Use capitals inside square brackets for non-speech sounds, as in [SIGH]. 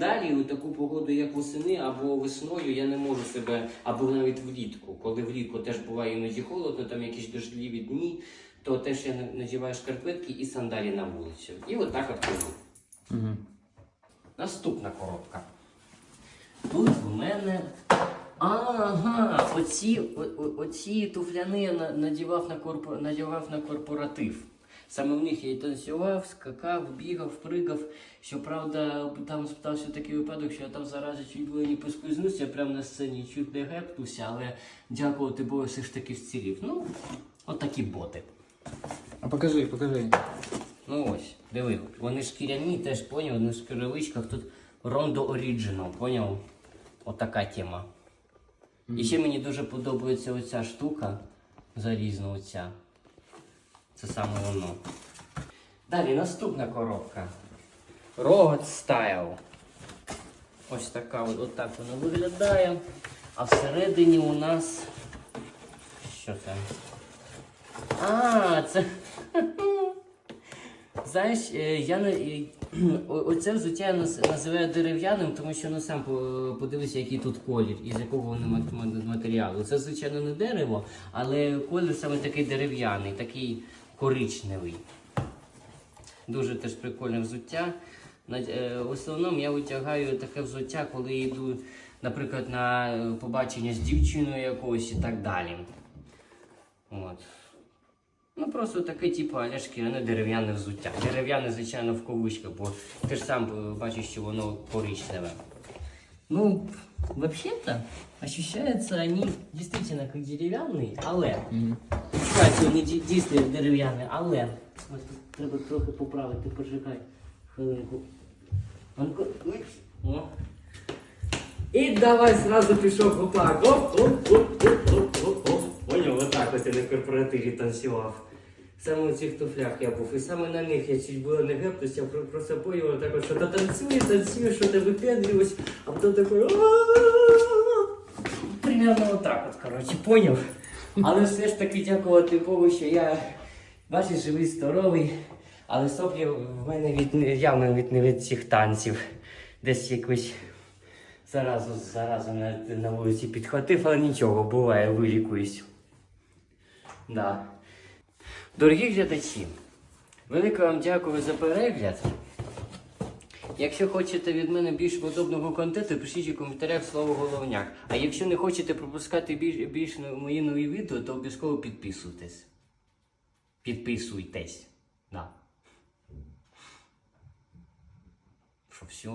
сандалії у таку погоду, як восени або весною, я не можу себе, або навіть влітку. Коли влітку теж буває іноді холодно, там якісь дождливі дні, то теж я надіваю шкарпетки і сандалі на вулицю. І отак от ходжу. Угу. Наступна коробка. Тут в мене. Ага, оці, о, оці туфляни я надівав на, корпо, надівав на корпоратив. Саме в них я і танцював, скакав, бігав, пригав. Щоправда, там стався такий випадок, що я там зарази чуть було не поскользнувся прямо на сцені, чуть не гепнувся, але дякувати Богу, все ж таки вцілів. Ну, от такі боти. А покажи, покажи. Ну ось, диви, вони шкіряні, теж поняв, на шкіровичках тут Rondo Original, поняв? Отака тема. І ще мені дуже подобається оця штука залізна оця. Це саме воно. Далі наступна коробка. Rogad Style. Ось така от, отак вона виглядає. А всередині у нас. Що там? А, це. Знаєш, е, я не [CLEARS THROAT] оце взуття я називаю дерев'яним, тому що ну сам по- подивися, який тут колір і з якого мат- матеріалу. Це звичайно не дерево, але колір саме такий дерев'яний, такий коричневий. Дуже теж прикольне взуття. Е, В основному я витягаю таке взуття, коли йду, наприклад, на е, побачення з дівчиною якоюсь і так далі. От. Ну просто таке, типу, аля шкіряне дерев'яне взуття. Дерев'яне, звичайно, в кавичках, бо ти ж сам е, бачиш, що воно коричневе. Ну, вообще-то, ощущаются они действительно как дерев'яні, але. Угу. Відчувається, вони ді- дійсно дерев'яні, але. Ось тут треба трохи поправити, почекай. Хвилинку. Анко- ой, О. І давай зразу пішов гопак. Оп, оп, оп, оп, оп, оп, оп. Я на корпоративі танцював. Саме у цих туфлях я був. І саме на них я чуть було не гепнувся, про- поняв так от, що та танцює, танцює, що ти випендрювась, а потім такий. Примерно отак от, коротше, поняв. Але все ж таки дякувати Богу, що я, бачиш, живий, здоровий, але соплі в мене від, явно від, не від цих танців. Десь якусь заразу, заразу на, на вулиці підхватив, але нічого, буває, вилікуюсь. Да. Дорогі глядачі, велике вам дякую за перегляд. Якщо хочете від мене більш подобного контенту, пишіть у коментарях слово головняк. А якщо не хочете пропускати більш, більш мої нові відео, то обов'язково підписуйтесь. Підписуйтесь. Да. Що все?